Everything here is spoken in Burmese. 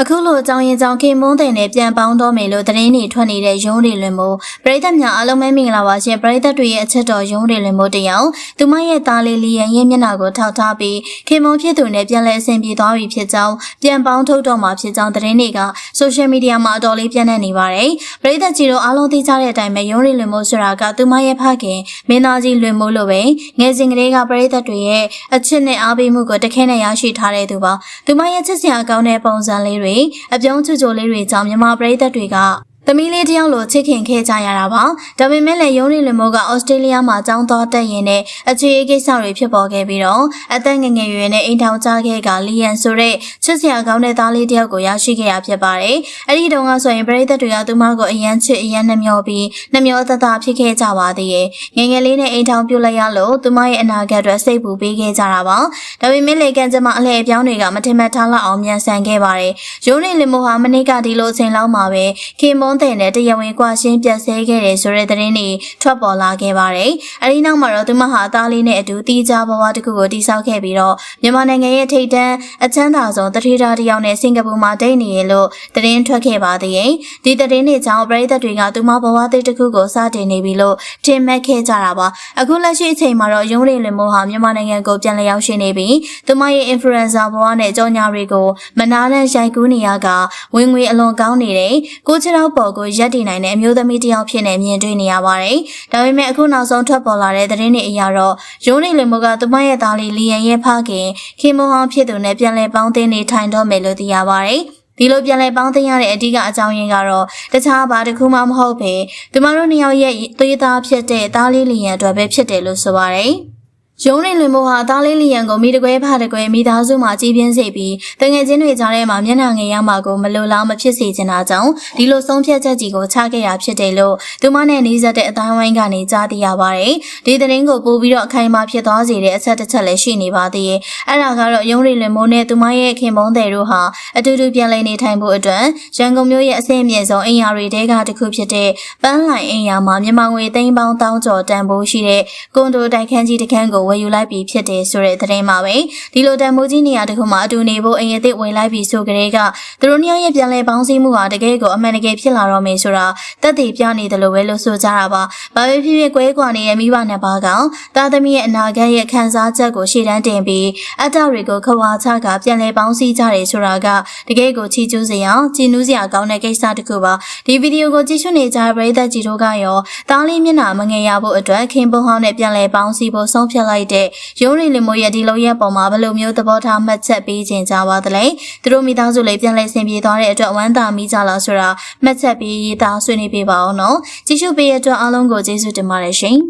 အခုလိုအကြောင်းရင်ကြောင့်ခင်မုန်းတဲ့နဲ့ပြန်ပေါင်းတော့မယ်လို့သတင်းတွေထွက်နေတဲ့ရုံးတွေလွင်မို့ပရိသတ်များအားလုံးပဲမင်္ဂလာပါရှင်ပရိသတ်တွေရဲ့အချက်တော်ရုံးတွေလွင်မို့တယောက်သူမရဲ့သားလေးလီယန်ရဲ့မျက်နှာကိုထောက်ထားပြီးခင်မုန်းဖြစ်သူနဲ့ပြန်လဲအဆင်ပြေသွားပြီဖြစ်ကြောင်းပြန်ပေါင်းထုတ်တော့မှာဖြစ်ကြောင်းသတင်းတွေကဆိုရှယ်မီဒီယာမှာအတော်လေးပြန့်နှံ့နေပါတယ်ပရိသတ်ကြီးတို့အားလုံးသိကြတဲ့အတိုင်းပဲရုံးတွေလွင်မို့ဆိုတာကသူမရဲ့ဖခင်မင်းသားကြီးလွင်မို့လို့ပဲငယ်စဉ်ကလေးကပရိသတ်တွေရဲ့အချစ်နဲ့အားပေးမှုကိုတခဲနဲ့ရရှိထားတဲ့သူပါသူမရဲ့ချစ်စရာကောင်းတဲ့ပုံစံလေးတွေအပြုံးချွချိုလေးတွေကြောင့်မြန်မာပရိသတ်တွေက သမီးလေးတယောက်လိုချစ်ခင်ခဲ့ကြရတာပါ။ဒါပေမဲ့လည်းရုံးရီလမိုးကဩစတြေးလျမှာចောင်းသွားတက်ရင်နဲ့အခြေအကိစ္စတွေဖြစ်ပေါ်ခဲ့ပြီးတော့အသက်ငယ်ငယ်ရွယ်နဲ့အိမ်ထောင်ကြခဲ့ကလီယန်ဆိုတဲ့ချစ်စရာကောင်းတဲ့သားလေးတယောက်ကိုရရှိခဲ့ရဖြစ်ပါတယ်။အဲ့ဒီတုန်းကဆိုရင်ပရိသတ်တွေကသူမကိုအယမ်းချစ်အယမ်းနှမျောပြီးနှမျောသက်သာဖြစ်ခဲ့ကြပါသေးရဲ့။ငယ်ငယ်လေးနဲ့အိမ်ထောင်ပြုတ်လိုက်ရလို့သူမရဲ့အနာဂတ်အတွက်စိတ်ပူပေးခဲ့ကြတာပါ။ဒါပေမဲ့လေကန်ကျမအလှည့်အပြောင်းတွေကမထင်မှတ်ထားလောက်အောင်မြန်ဆန်ခဲ့ပါတယ်။ရုံးရီလမိုးဟာမနေ့ကဒီလိုအချိန်လောက်မှာပဲခင်မွန်းတဲ့နဲ့တရားဝင်ကွာရှင်းပြတ်ဆဲခဲ့တယ်ဆိုတဲ့သတင်းတွေထွက်ပေါ်လာခဲ့ပါတယ်။အဲဒီနောက်မှာတော့သူမဟာသားလေးနဲ့အတူတီးခြားဘဝတစ်ခုကိုတည်ဆောက်ခဲ့ပြီးတော့မြန်မာနိုင်ငံရဲ့ထိပ်တန်းအချမ်းသာဆုံးတထေးသားတစ်ယောက်နဲ့စင်ကာပူမှာဒိတ်နေရလို့သတင်းထွက်ခဲ့ပါသေးတယ်။ဒီသတင်းတွေကြောင့်ပရိသတ်တွေကသူမဘဝသစ်တစ်ခုကိုစတင်နေပြီလို့ထင်မှတ်ခဲ့ကြတာပါ။အခုလက်ရှိအချိန်မှာတော့ရုံးရည်လင်မိုးဟာမြန်မာနိုင်ငံကိုပြန်လည်ရောက်ရှိနေပြီးသူမရဲ့ influencer ဘဝနဲ့ကြောညာတွေကိုမနာနဲ့ရိုက်ကူးနေရကဝင်ငွေအလွန်ကောင်းနေတဲ့ကိုချစ်တော့ပေါ်ကိုရက်တည်နိုင်တဲ့အမျိုးသမီးတစ်ယောက်ဖြစ်နေမြင်တွေ့နေရပါတယ်။ဒါပေမဲ့အခုနောက်ဆုံးထွက်ပေါ်လာတဲ့သတင်းတွေအရတော့ရုံးနေလင်မိုးကသူမရဲ့သားလေးလီယန်ရဲ့ဖခင်ခင်မွန်ဟောင်းဖြစ်သူနဲ့ပြန်လည်ပေါင်းသင်းနေထိုင်တော့မယ်လို့သိရပါတယ်။ဒီလိုပြန်လဲပေါင်းသိရတဲ့အဓိကအကြောင်းရင်းကတော့တခြားဘာတစ်ခုမှမဟုတ်ပဲသူမတို့နှစ်ယောက်ရဲ့သွေးသားဖြစ်တဲ့သားလေးလီယန်အတွက်ပဲဖြစ်တယ်လို့ဆိုပါတယ်။ ရုံးရင်လွင်မိုးဟာသားလေးလီယန်ကိုမိတကွဲဖတကွဲမိသားစုမှာကြီးပြင်းစေပြီးတငယ်ချင်းတွေကြားထဲမှာမျက်နှာငယ်ရမှာကိုမလိုလားမဖြစ်စေချင်တာကြောင့်ဒီလိုဆုံးဖြတ်ချက်ကြီးကိုချခဲ့ရဖြစ်တယ်လို့သူမနဲ့နှီးစပ်တဲ့အတိုင်းဝိုင်းကနေကြားသိရပါတယ်။ဒီသတင်းကိုပို့ပြီးတော့အခိုင်အမာဖြစ်သွားစေတဲ့အချက်တစ်ချက်လည်းရှိနေပါသေးတယ်။အဲ့ဒါကတော့ရုံးရင်လွင်မိုးနဲ့သူမရဲ့ခင်မုန်းတဲ့တို့ဟာအတူတူပြန်လည်နေထိုင်ဖို့အတွက်ရန်ကုန်မြို့ရဲ့အဆင့်အမြင့်ဆုံးအိမ်ယာတွေတဲကတစ်ခုဖြစ်တဲ့ပန်းလိုင်အိမ်ယာမှာမြန်မာငွေသိန်းပေါင်းတောင်းကျော်တန်ဖိုးရှိတဲ့ကွန်ဒိုတိုက်ခန်းကြီးတစ်ခန်းကိုဝယ်ယူလိုက်ပြီးဖြစ်တယ်ဆိုတဲ့သတင်းမှာပဲဒီလိုတန်မိုးကြီးနေရာတစ်ခုမှာအတူနေဖို့အင်ရသစ်ဝင်လိုက်ပြီးဆိုကြတဲ့ကသူတို့နှစ်ယောက်ရဲ့ပြန်လည်ပေါင်းစည်းမှုဟာတကယ်ကိုအမှန်တကယ်ဖြစ်လာတော့မယ်ဆိုတာတက်တည်ပြနေတယ်လို့ပဲလို့ဆိုကြတာပါ။ဘာပဲဖြစ်ဖြစ်ကွဲကွာနေတဲ့မိဘနှစ်ပါးကသားသမီးရဲ့အနာဂတ်ရဲ့ခံစားချက်ကိုရှေ့တန်းတင်ပြီးအတ္တတွေကိုခွာချကပြန်လည်ပေါင်းစည်းကြတယ်ဆိုတာကတကယ်ကိုချီးကျူးစရာကြည်နူးစရာကောင်းတဲ့ကိစ္စတစ်ခုပါ။ဒီဗီဒီယိုကိုကြည့်ရှုနေကြတဲ့ပရိသတ်ကြီးတို့ကရောတားလေးမျက်နှာမငယ်ရဖို့အတွက်ခင်ပွန်ဟောင်းနဲ့ပြန်လည်ပေါင်းစည်းဖို့ဆုံးဖြတ်လိုက်တဲ့ရုံးရီလီမိုရဲ့ဒီလိုရဲ့ပုံမှာဘယ်လိုမျိုးသဘောထားမှတ်ချက်ပေးခြင်းကြပါသလဲသူတို့မိသားစုလေးပြန်လဲဆင်ပြေသွားတဲ့အတွက်ဝမ်းသာမိကြလားဆိုတာမှတ်ချက်ပေးရေးသားဆွေးနွေးပေးပါအောင်နော်ကြည့်ရှုပေးရတဲ့အတွက်အားလုံးကိုကျေးဇူးတင်ပါတယ်ရှင်